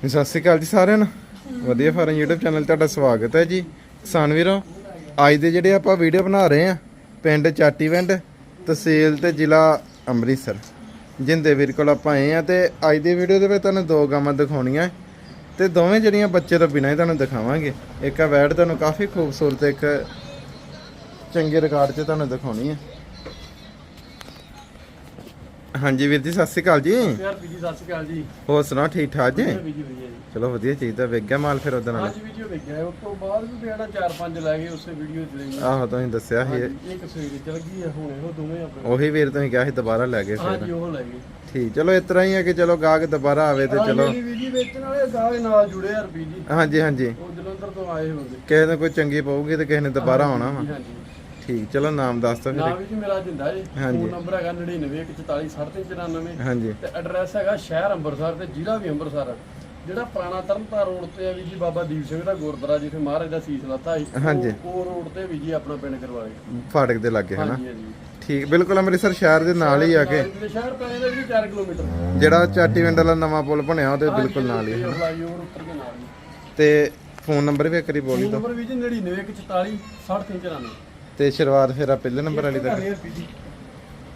ਸਤਿ ਸ਼੍ਰੀ ਅਕਾਲ ਜੀ ਸਾਰਿਆਂ ਨੂੰ। ਵਧੀਆ ਫਾਰਮ YouTube ਚੈਨਲ ਤੁਹਾਡਾ ਸਵਾਗਤ ਹੈ ਜੀ। ਕਿਸਾਨ ਵੀਰੋ, ਅੱਜ ਦੇ ਜਿਹੜੇ ਆਪਾਂ ਵੀਡੀਓ ਬਣਾ ਰਹੇ ਆ ਪਿੰਡ ਚਾਟੀਵਿੰਡ ਤਹਿਸੀਲ ਤੇ ਜ਼ਿਲ੍ਹਾ ਅੰਮ੍ਰਿਤਸਰ। ਜਿੰਦੇ ਵੀਰ ਕੋਲ ਆਪਾਂ ਆਏ ਆ ਤੇ ਅੱਜ ਦੀ ਵੀਡੀਓ ਦੇ ਵਿੱਚ ਤੁਹਾਨੂੰ ਦੋ ਗਾਵਾਂ ਦਿਖਾਉਣੀਆਂ। ਤੇ ਦੋਵੇਂ ਜਿਹੜੀਆਂ ਬੱਚੇ ਤੋਂ ਬਿਨਾਂ ਹੀ ਤੁਹਾਨੂੰ ਦਿਖਾਵਾਂਗੇ। ਇੱਕ ਆ ਵੈੜ ਤੁਹਾਨੂੰ ਕਾਫੀ ਖੂਬਸੂਰਤ, ਇੱਕ ਚੰਗੇ ਰਿਕਾਰਡ 'ਚ ਤੁਹਾਨੂੰ ਦਿਖਾਉਣੀ ਹੈ। ਹਾਂਜੀ ਵੀਰ ਜੀ ਸਤਿ ਸ਼੍ਰੀ ਅਕਾਲ ਜੀ। ਯਾਰ ਬੀਜੀ ਸਤਿ ਸ਼੍ਰੀ ਅਕਾਲ ਜੀ। ਹੋਰ ਸੁਣਾਓ ਠੀਕ ਠਾਕ ਜੀ? ਵਧੀਆ ਜੀ ਚਲੋ ਵਧੀਆ ਚਾਹੀਦਾ ਵੇਖ ਗਿਆ ਮਾਲ ਫਿਰ ਉਹਦੇ ਨਾਲ। ਅੱਜ ਵੀਡੀਓ ਵੇਖਿਆ ਉਸ ਤੋਂ ਬਾਅਦ ਵੀ ਬੇੜਾ 4-5 ਲੈ ਗਏ ਉਸੇ ਵੀਡੀਓ ਚ ਲਈ ਆਹੋ ਤੁਸੀਂ ਦੱਸਿਆ ਸੀ। ਇੱਕ ਸਵੇਰੇ ਚਲ ਗਈ ਹੈ ਹੁਣ ਇਹੋ ਦੋਵੇਂ ਆਪਣੇ। ਉਹੀ ਵੀਰ ਤੁਸੀਂ ਕਿਹਾ ਸੀ ਦੁਬਾਰਾ ਲੈ ਗਏ ਫਿਰ। ਹਾਂਜੀ ਉਹ ਲੈ ਗਏ। ਠੀਕ ਚਲੋ ਇਸ ਤਰ੍ਹਾਂ ਹੀ ਹੈ ਕਿ ਚਲੋ ਗਾਹਕ ਦੁਬਾਰਾ ਆਵੇ ਤੇ ਚਲੋ। ਮੇਰੀ ਵੀਡੀਓ ਵੇਚਣ ਵਾਲੇ ਗਾਹਕ ਨਾਲ ਜੁੜੇ ਯਾਰ ਬੀਜੀ ਹਾਂਜੀ ਹਾਂਜੀ। ਉਹ ਜਲੰਧਰ ਤੋਂ ਆਏ ਹੁੰਦੇ ਕਿਸੇ ਨੂੰ ਕੋਈ ਚੰਗੀ ਪਊਗੀ ਤੇ ਕਿਸੇ ਨੇ ਦੁਬਾਰਾ ਆਉਣਾ ਵਾ। ਹਾਂਜੀ। ਠੀਕ ਚਲੋ ਨਾਮ ਦੱਸ ਦਿਓ ਨਾਮ ਵੀ ਜੀ ਮੇਰਾ ਜਿੰਦਾ ਜੀ। ਫੋਨ ਨੰਬਰ ਹੈਗਾ 9914439394 ਹਾਂਜੀ। ਤੇ ਐਡਰੈਸ ਹੈਗਾ ਸ਼ਹਿਰ ਅੰਮ੍ਰਿਤਸਰ ਤੇ ਜ਼ਿਲ੍ਹਾ ਵੀ ਅੰਮ੍ਰਿਤਸਰ। ਜਿਹੜਾ ਪੁਰਾਣਾ ਤਰਨਤਾਰ ਰੋਡ ਤੇ ਆ ਵੀ ਜੀ ਬਾਬਾ ਦੀਪ ਸਿੰਘ ਦਾ ਗੁਰਦੁਆਰਾ ਜਿੱਥੇ ਮਹਾਰਾਜ ਦਾ ਸੀਸ ਲੱਤਾ ਸੀ ਹਾਂਜੀ। ਉਹ ਰੋਡ ਤੇ ਵੀ ਜੀ ਆਪਣਾ ਪਿੰਡ ਕਰਵਾਏ। ਫਾਟਕ ਦੇ ਲਾਗੇ ਹਾਂਜੀ ਠੀਕ ਬਿਲਕੁਲ ਅੰਮ੍ਰਿਤਸਰ ਸ਼ਹਿਰ ਦੇ ਨਾਲ ਹੀ ਆ ਕੇ। ਸ਼ਹਿਰ ਪੈ ਜਾਂਦਾ ਜੀ 4 ਕਿਲੋਮੀਟਰ। ਜਿਹੜਾ ਚਾਟੀਵਿੰਡ ਵਾਲਾ ਨਵਾਂ ਪੁਲ ਬਣਿਆ ਉਹਦੇ ਬਿਲਕੁਲ ਨਾਲ ਹੀ ਹੈ। ਹੀ। ਤੇ ਫੋਨ ਨੰਬਰ ਵੀ ਇੱਕ ਵਾਰੀ ਬੋਲੀ ਦਿਓ। ਨੰਬਰ ਵੀ ਜੀ 9944 6394 ਤੇ ਸ਼ੁਰੂਆਤ ਫਿਰ ਆ ਪਹਿਲੇ ਨੰਬਰ ਵਾਲੀ ਦਾ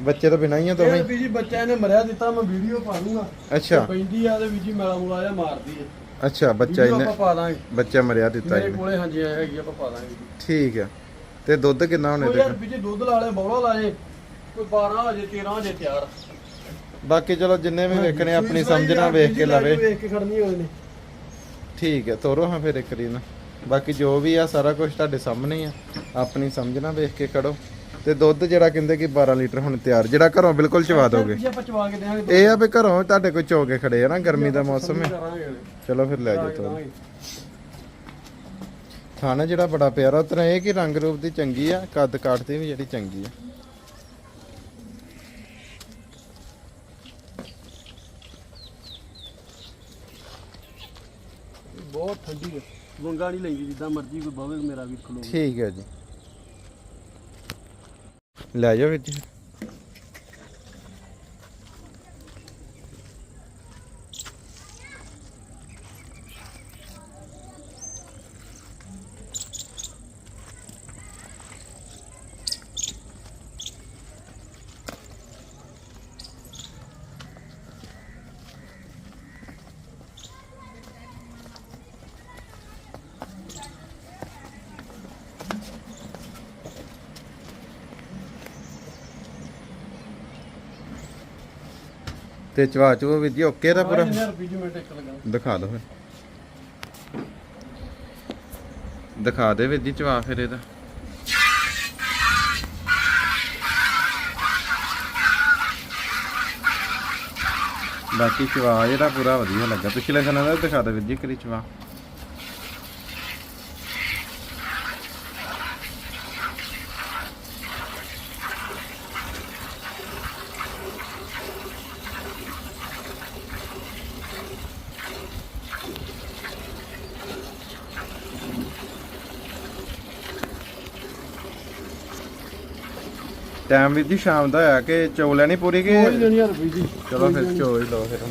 ਬੱਚੇ ਤੋਂ ਬਿਨਾਂ ਹੀ ਆ ਦੋਵੇਂ? ਵੀ ਜੀ ਬੱਚਾ ਇਹਨੇ ਮਰਿਆ ਦਿੱਤਾ ਮੈਂ ਵੀਡੀਓ ਪਾ ਦੂੰਗਾ ਅੱਛਾ ਪੈਂਦੀ ਆ ਤੇ ਵੀ ਜੀ ਮੇਲਾ ਮੂਲਾ ਜਿਹਾ ਮਾਰਦੀ ਹੈ ਅੱਛਾ ਬੱਚਾ ਇਹਨੇ ਆਪਾਂ ਪਾ ਦਾਂਗੇ। ਬੱਚਾ ਮਰਿਆ ਦਿੱਤਾ ਮੇਰੇ ਇਹਨੇ। ਕੋਲੇ ਹਾਂਜੀ ਹੈਗੀ ਆਪਾਂ ਪਾ ਦਾਂਗੇ ਜੀ। ਠੀਕ ਆ। ਤੇ ਦੁੱਧ ਕਿੰਨਾ ਹੋਣੇ ਤੇ ਯਾਰ ਵੀ ਜੀ ਦੁੱਧ ਲਾ ਲੈ ਬੌਲਾ ਲਾ ਜੇ। ਕੋਈ 12 ਵਜੇ 13 ਵਜੇ ਤਿਆਰ। ਬਾਕੀ ਚਲੋ ਜਿੰਨੇ ਵੀ ਵੇਖਣੇ ਆਪਣੀ ਸਮਝ ਨਾਲ ਵੇਖ ਕੇ ਲਵੇ। ਵੇਖ ਕੇ ਖੜਨੀ ਹੋਏ ਨੇ। ਠੀਕ ਹੈ ਤੋਰੋ ਹਾਂ ਫਿਰ ਇੱਕ ਨਾ। ਬਾਕੀ ਜੋ ਵੀ ਆ ਸਾਰਾ ਕੁਝ ਤੁਹਾਡੇ ਸਾਹਮਣੇ ਹੀ ਆ। ਆਪਣੀ ਸਮਝ ਨਾਲ ਵੇਖ ਕੇ ਕੜੋ ਤੇ ਦੁੱਧ ਜਿਹੜਾ ਕਹਿੰਦੇ ਕਿ 12 ਲੀਟਰ ਹੁਣ ਤਿਆਰ ਜਿਹੜਾ ਘਰੋਂ ਬਿਲਕੁਲ ਚਵਾ ਦੋਗੇ? ਜੀ ਆਪਾਂ ਚਵਾ ਕੇ ਦੇਵਾਂਗੇ ਇਹ ਆ ਵੀ ਘਰੋਂ ਤੁਹਾਡੇ ਕੋਈ ਚੋ ਕੇ ਖੜੇ ਆ ਨਾ ਗਰਮੀ ਦਾ ਮੌਸਮ ਹੈ। ਚਲੋ ਫਿਰ ਲੈ ਜਾਓ ਤੋਰ। ਖਾਣਾ ਜਿਹੜਾ ਬੜਾ ਪਿਆਰਾ ਉਤਰਾ ਇਹ ਕਿ ਰੰਗ ਰੂਪ ਦੀ ਚੰਗੀ ਆ? ਕੱਦ ਕਾਠ ਦੀ ਵੀ ਜਿਹੜੀ ਚੰਗੀ ਆ। ਬਹੁਤ ਠੰਡੀ ਹੈ ਵੰਗਾ ਨਹੀਂ ਲੈਂਦੀ, ਜਿੱਦਾਂ ਮਰਜ਼ੀ ਕੋਈ ਬਾਵੇ, ਮੇਰਾ ਵੀ ਖਲੋ ਠੀਕ ਹੈ ਜੀ। ਲੈ ਜਾਓ ਵਿੱਚ ਤੇ ਚਵਾ ਚੂ ਵਿੱਚ ਜੀ ਓਕੇ ਦਾ ਪੂਰਾ ਯਾਰ ਵੀਡੀਓ ਮਿੰਟ ਇੱਕ ਲਗਾ। ਦਿਖਾ ਦਿਓ ਫਿਰ। ਦਿਖਾ ਦੇ ਵਿੱਚ ਜੀ ਚਵਾ ਫਿਰ ਇਹਦਾ। ਬਾਕੀ ਚਵਾ ਜਿਹੜਾ ਪੂਰਾ ਵਧੀਆ ਲੱਗਾ। ਪਿਛਲੇ ਦਿਨਾਂ ਦਾ ਦਿਖਾ ਦੇ ਵੀਰ ਜੀ ਕਰੀ ਚਵਾ। ਟਾਈਮ ਵੀਰ ਜੀ ਸ਼ਾਮ ਦਾ ਹੋਇਆ ਕਿ ਚੋ ਲੈਣੀ ਪੂਰੀ ਕਿ ਕੋਈ ਨਹੀਂ ਯਾਰ ਵੀਡੀ ਚਲੋ ਫਿਰ ਚੋ ਹੀ ਲਓ ਫਿਰ। ਹੁਣ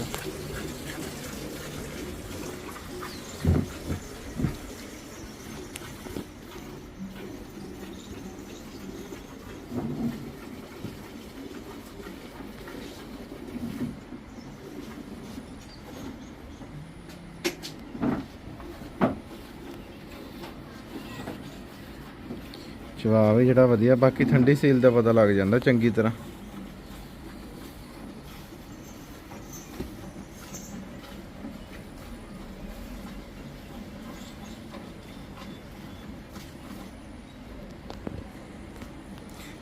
ਜਵਾਬ ਵੀ ਜਿਹੜਾ ਵਧੀਆ, ਬਾਕੀ ਠੰਡੀ ਸੀਲ ਦਾ ਪਤਾ ਲੱਗ ਜਾਂਦਾ ਚੰਗੀ ਤਰ੍ਹਾਂ।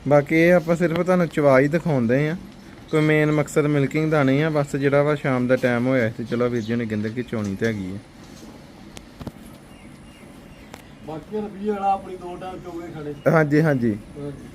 ਬਾਕੀ ਇਹ ਆਪਾਂ ਸਿਰਫ ਤੁਹਾਨੂੰ ਚਵਾ ਹੀ ਦਿਖਾਉਂਦੇ ਆ ਕੋਈ ਮੇਨ ਮਕਸਦ ਮਿਲਕਿੰਗ ਦਾ ਨਹੀਂ ਆ, ਬਸ ਜਿਹੜਾ ਵਾ ਸ਼ਾਮ ਦਾ ਟਾਈਮ ਹੋਇਆ ਸੀ ਤੇ ਚਲੋ ਵੀਰ ਜੀ ਨੇ ਕਹਿੰਦੇ ਕਿ ਚੋਣੀ ਤੇ ਹੈਗੀ ਆ ਬਾਕੀ ਰੁਪਈਏ ਵਾਲਾ ਆਪਣੀ ਦੋ ਟਾਈਮ ਚੋਗੇ ਖੜੇ। ਹਾਂਜੀ ਹਾਂਜੀ। ਹਾਂਜੀ।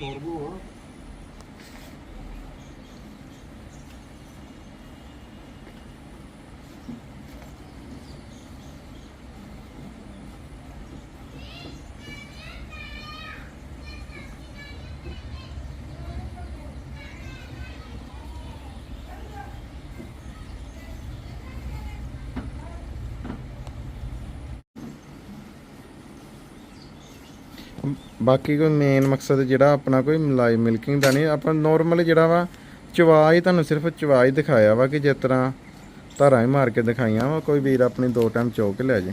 করব ਬਾਕੀ ਕੋਈ ਮੇਨ ਮਕਸਦ ਜਿਹੜਾ ਆਪਣਾ ਕੋਈ ਮਲਾਈ ਮਿਲਕਿੰਗ ਦਾ ਨਹੀਂ, ਆਪਾਂ ਨਾਰਮਲ ਜਿਹੜਾ ਵਾ, ਚਵਾ ਹੀ ਤੁਹਾਨੂੰ ਸਿਰਫ ਚਵਾ ਹੀ ਦਿਖਾਇਆ ਵਾ ਕਿ ਜਿਸ ਤਰ੍ਹਾਂ ਧਾਰਾਂ ਹੀ ਮਾਰ ਕੇ ਦਿਖਾਈਆਂ ਵਾ, ਕੋਈ ਵੀਰ ਆਪਣੀ ਦੋ ਟਾਈਮ ਚੋ ਕੇ ਲੈ ਜੇ।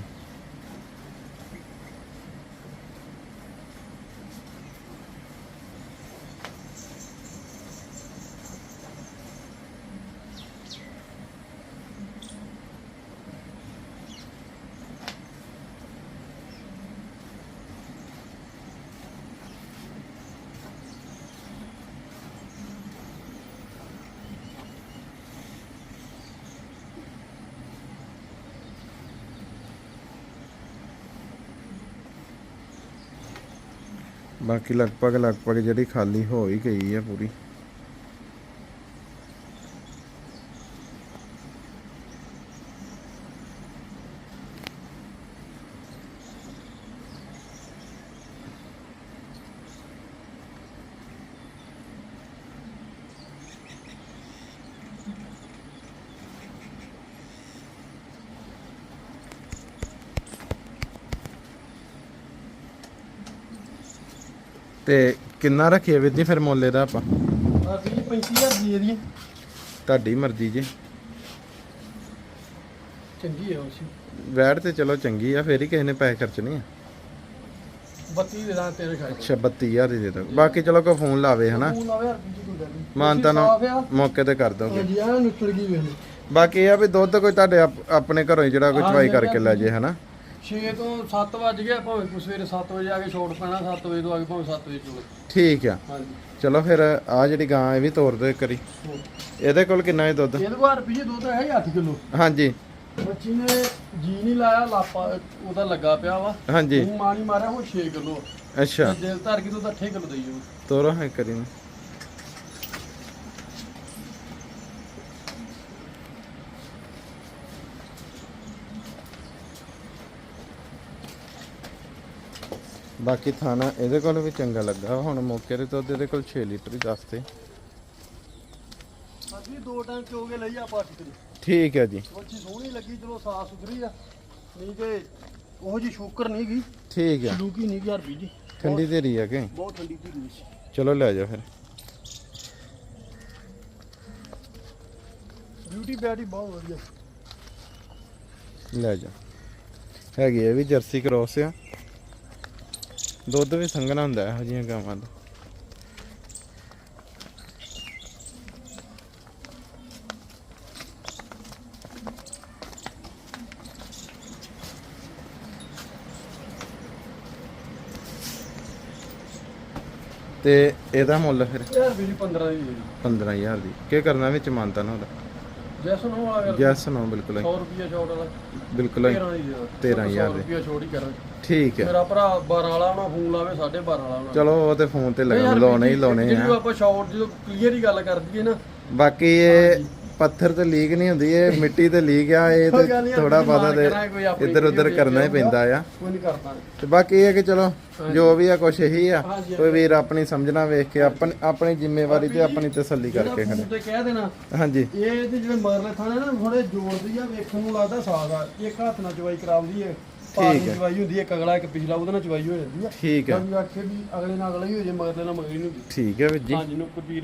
ਬਾਕੀ ਲਗਭਗ ਲਗਭਗ ਜਿਹੜੀ ਖਾਲੀ ਹੋ ਹੀ ਗਈ ਹੈ ਪੂਰੀ। ਤੇ ਕਿੰਨਾ ਰੱਖੀਏ ਵੀਰ ਜੀ ਫਿਰ ਮੁੱਲ ਇਹਦਾ ਆਪਾਂ? ਅਸੀਂ 35000 ਦੀ ਇਹਦੀ। ਤੁਹਾਡੀ ਮਰਜ਼ੀ ਜੀ। ਚੰਗੀ ਹੈ ਉਸੇ ਵੈਟ ਤੇ ਚਲੋ ਚੰਗੀ ਆ ਫੇਰ ਹੀ ਕਿਸੇ ਨੇ ਪੈਸੇ ਖਰਚਣੇ ਆ। 32 ਦੇ ਦਾਂ ਤੇਰੇ ਅੱਛਾ 32000 ਦੀ ਦੇ ਦੋ। ਬਾਕੀ ਚਲੋ ਕੋਈ ਫੋਨ ਲਾਵੇ ਹਨਾ? ਗੱਲ ਨਹੀਂ ਮਾਨਤਾ। ਨਾਲ ਮੌਕੇ ਤੇ ਕਰ ਦੋਗੇ। ਹਾਂਜੀ ਆ ਨੁੱਚੜ ਗਈ ਵੇਖ ਬਾਕੀ ਇਹ ਆ ਵੀ ਦੁੱਧ ਕੋਈ ਤੁਹਾਡੇ ਆਪ- ਆਪਣੇ ਘਰੋਂ ਜਿਹੜਾ ਕੋਈ ਚਵਾਈ ਕਰਕੇ ਲੈ ਜੇ ਹਨਾ? 6 ਤੋਂ 7 ਵਜ ਗਿਆ ਭਾਵੇਂ ਕੋਈ ਸਵੇਰੇ 7 ਵਜੇ ਆ ਕੇ ਛੋੜ ਪੈਣਾ 7 ਵਜੇ ਤੋਂ ਆ ਕੇ ਭਾਵੇਂ 7 ਵਜੇ ਚੋਲੇ ਠੀਕ ਆ। ਹਾਂਜੀ। ਚਲੋ ਫਿਰ ਆ ਜਿਹੜੀ ਗਾਂ ਇਹ ਵੀ ਤੋਰ ਦਿਓ ਇੱਕ ਵਾਰੀ। ਇਹਦੇ ਕੋਲ ਕਿੰਨਾ ਹੈ ਦੁੱਧ? ਇਹਦੇ ਕੋਲ ਰੁਪਏ ਦੁੱਧ ਹੈ 8 ਕਿਲੋ। ਹਾਂਜੀ। ਬੱਚੀ ਨੇ ਜੀ ਨਹੀਂ ਲਾਇਆ ਲਾਪਾ ਉਹਦਾ ਲੱਗਾ ਪਿਆ ਵਾ। ਹਾਂਜੀ। ਮਾਣੀ ਮਾਰਿਆ ਹੁਣ 6 ਕਿਲੋ। ਅੱਛਾ। ਦਿਲ ਧਰ ਕੇ ਦੁੱਧ 8 ਕਿਲੋ ਦਈਓ ਤੋਰੋ ਹਾਂ ਇੱਕ ਵਾਰੀ ਨੂੰ। ਬਾਕੀ ਥਾਣਾ ਇਹਦੇ ਕੋਲ ਵੀ ਚੰਗਾ ਲੱਗਾ। ਹੁਣ ਮੌਕੇ ਤੇ ਦੁੱਧ ਇਹਦੇ ਕੋਲ 6 ਲੀਟਰ ਹੀ ਦੱਸਦੇ ਅਸੀਂ ਦੋ ਟਾਈਮ ਚੋ ਕੇ ਲਈ ਆਪਾਂ 8 ਕਿਲੋ ਠੀਕ ਹੈ ਜੀ। ਬੱਚੀ ਸੋਹਣੀ ਲੱਗੀ ਚਲੋ ਸਾਫ਼ ਸੁਥਰੀ ਆ। ਨਹੀਂ ਕਿ ਉਹ ਜੀ ਸ਼ੂਕਰ ਨਹੀਂ ਗਈ। ਠੀਕ ਹੈ ਸ਼ਲੂਕੀ ਨਹੀਂ ਗਿਆ ਰੁਪਏ ਜੀ ਠੰਡੀ ਧੀਰੀ ਹੈ ਕਿ? ਬਹੁਤ ਠੰਡੀ ਧੀ ਸੀ। ਚਲੋ ਲੈ ਜਾਓ ਫਿਰ। ਬਿਊਟੀ ਬੈਡੀ ਬਹੁਤ ਵਧੀਆ। ਲੈ ਜਾ। ਹੈਗੀ ਇਹ ਵੀ ਜਰਸੀ ਕ੍ਰੋਸ ਆ। ਦੁੱਧ ਵੀ ਸੰਘਣਾ ਹੁੰਦਾ ਇਹੋ ਜਿਹੀਆਂ ਗਾਵਾਂ ਦਾ। ਤੇ ਇਹਦਾ ਮੁੱਲ ਫਿਰ? ਯਾਰ ਵੀ 15 ਦੀ ਦੇ 15000 ਦੀ। ਕੀ ਕਰਨਾ ਵਿੱਚ ਮਾਨਤਾ ਨਾ ਉਹਦਾ ਜੈਸਨ ਵਾਲਾ ਕਰ ਜੈਸ ਨੋ ਬਿਲਕੁਲ ਹੀ 100 ਰੁਪਿਆ ਛੋਟ ਵਾਲਾ। ਬਿਲਕੁਲ ਹੀ 13 ਦੀ ਦੇ 13,000 ਦੀ। ਰੁਪਿਆ ਛੋਟ ਹੀ ਕਰਾਂ ਠੀਕ ਹੈ। ਮੇਰਾ ਭਰਾ 12 ਵਾਲਾ ਉਹਨਾਂ ਫੋਨ ਲਾਵੇ 12.5 ਵਾਲਾ ਉਹਨਾਂ ਚਲੋ ਉਹ ਤੇ ਫੋਨ ਤੇ ਲਗਾ ਲਾਉਣੇ ਹੀ ਲਾਉਣੇ ਜਦੋਂ ਆ ਆਪਾਂ ਸ਼ਾਰਟ ਜਦੋਂ ਕਲੀਅਰ ਹੀ ਗੱਲ ਕਰ ਦਈਏ ਨਾ। ਬਾਕੀ ਇਹ ਪੱਥਰ ਤੇ ਲੀਕ ਨਹੀਂ ਹੁੰਦੀ ਇਹ ਮਿੱਟੀ ਤੇ ਲੀਕ ਆ ਇਹ ਕੋਈ ਤੇ ਗੱਲ ਨੀ, ਥੋੜਾ ਆਪਣੀ ਤੇ ਕਰਾਂਗੇ, ਕੋਈ ਆਪਣੀ ਇੱਧਰ ਉੱਧਰ ਕਰਨਾ ਹੀ ਵੇਖ ਪੈਂਦਾ ਆ। ਕੋਈ ਨਹੀਂ ਕਰਦਾ। ਤੇ ਬਾਕੀ ਇਹ ਹੈ ਕਿ ਚਲੋ ਜੋ ਵੀ ਆ ਕੁਛ ਇਹੀ ਆ ਹਾਂਜੀ, ਕੋਈ ਵੀਰ ਆਪਣੀ ਸਮਝਣਾ ਵੇਖ ਕੇ ਆਪਣੀ ਆਪਣੀ ਜ਼ਿੰਮੇਵਾਰੀ ਤੇ ਆਪਣੀ ਤਸੱਲੀ ਕਰਕੇ ਖੜੇ। ਫੋਨ ਤੇ ਕਹਿ ਦੇਣਾ ਹਾਂਜੀ। ਇਹ ਤੇ ਜਿਹੜੇ ਮਰਲੇ ਥਾਣੇ ਨਾ ਥੋੜੇ ਜੋੜਦੀ ਆ ਵੇਖਣ ਨੂੰ ਲੱਗਦਾ ਸਾਗ ਆ। ਇੱਕ ਹੱਥ ਨਾਲ ਚਵਾਈ ਕਰਾਉਂਦੀ ਹੈ ਪਾਣੀ ਠੀਕ ਹੈ। ਚਵਾਈ ਹੁੰਦੀ ਹੈ ਇੱਕ ਅਗਲਾ ਇੱਕ ਪਿਛਲਾ ਉਹਦੇ ਨਾਲ ਚਵਾਈ ਹੋ ਜਾਂਦੀ ਆ। ਠੀਕ ਹੈ। ਵੀ ਆਖੇ ਵੀ ਅਗਲੇ ਨਾਲ ਅਗਲਾ ਹੀ ਹੋ ਜੇ ਮਗਰਲੇ ਨਾਲ ਮਗਰੀ ਹੁੰਦੀ। ਠੀਕ ਹੈ ਵੀਰ ਜੀ। ਹਾਂਜੀ ਨੂੰ ਕੁਪੀਰ